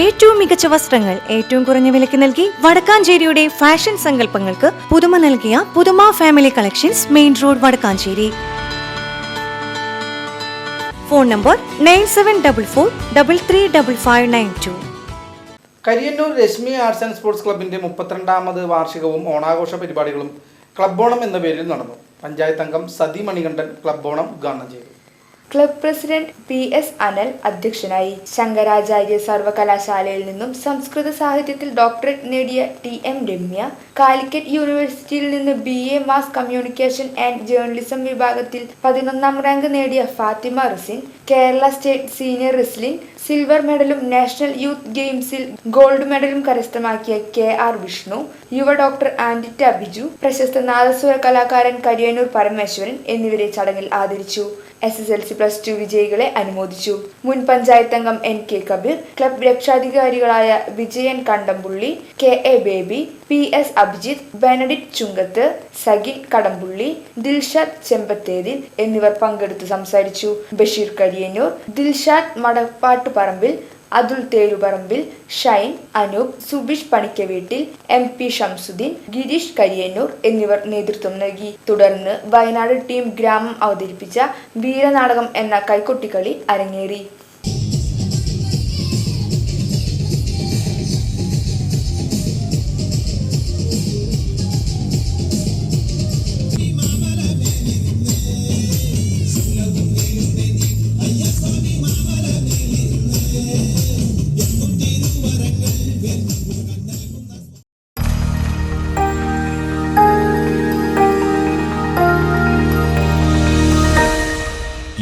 ഏറ്റവും മികച്ച വസ്ത്രങ്ങൾ ഏറ്റവും കുറഞ്ഞ വിലയ്ക്ക് നൽകി വടക്കാഞ്ചേരിയുടെ ഫാഷൻ സങ്കല്പങ്ങൾക്ക് പുതുമ നൽകിയ പുതുമ family collections main road Vadakkanchery. Phone number nine seven double four double three double five nine two Kariyannur Reshmi arts and sports ക്ലബിന്റെ മുപ്പത്തിരണ്ടാമത് വാർഷികവും ഓണാഘോഷ പരിപാടികളും ക്ലബ് ഓണം എന്ന പേരിൽ നടന്നു. പഞ്ചായത്ത് അംഗം സതി മണികണ്ഠൻ ക്ലബ് ഓണം ഉദ്ഘാടനം ചെയ്തു. Club president P S Anal അധ്യക്ഷനായി. ശങ്കരാചാര്യ സർവകലാശാലയിൽ നിന്നും സംസ്കൃത സാഹിത്യത്തിൽ ഡോക്ടറേറ്റ് നേടിയ ടി എം രമ്യ കാലിക്കറ്റ് യൂണിവേഴ്സിറ്റിയിൽ നിന്ന് B A mass communication and journalism വിഭാഗത്തിൽ പതിനൊന്നാം റാങ്ക് നേടിയ Fathima Rasin Kerala state senior wrestling silver മെഡലും national youth ഗെയിംസിൽ ഗോൾഡ് മെഡലും കരസ്ഥമാക്കിയ കെ ആർ വിഷ്ണു യുവ ഡോക്ടർ ആന്റിറ്റ ബിജു പ്രശസ്ത നാദസ്വര കലാകാരൻ കരിയനൂർ പരമേശ്വരൻ എന്നിവരെ ചടങ്ങിൽ ആദരിച്ചു. S S L C plus two വിജയികളെ അനുമോദിച്ചു. മുൻ പഞ്ചായത്ത് അംഗം N K Kabeer club രക്ഷാധികാരികളായ Vijayan Kandampully K A Baby P S Abhijith Benedict Chungath Sagin Kadampully Dilshad Chembathethil എന്നിവർ പങ്കെടുത്ത് സംസാരിച്ചു. ബഷീർ കരിയന്നൂർ ദിൽഷാദ് മടപ്പാട്ടുപറമ്പിൽ അതുൽ തേരുപറമ്പിൽ ഷൈൻ അനൂപ് സുബിഷ് പണിക്കവീട്ടിൽ എം പി ഷംസുദ്ദീൻ ഗിരീഷ് കരിയന്നൂർ എന്നിവർ നേതൃത്വം നൽകി. തുടർന്ന് വയനാട് ടീം ഗ്രാമം അവതരിപ്പിച്ച വീരനാടകം എന്ന കൈക്കൊട്ടിക്കളി അരങ്ങേറി.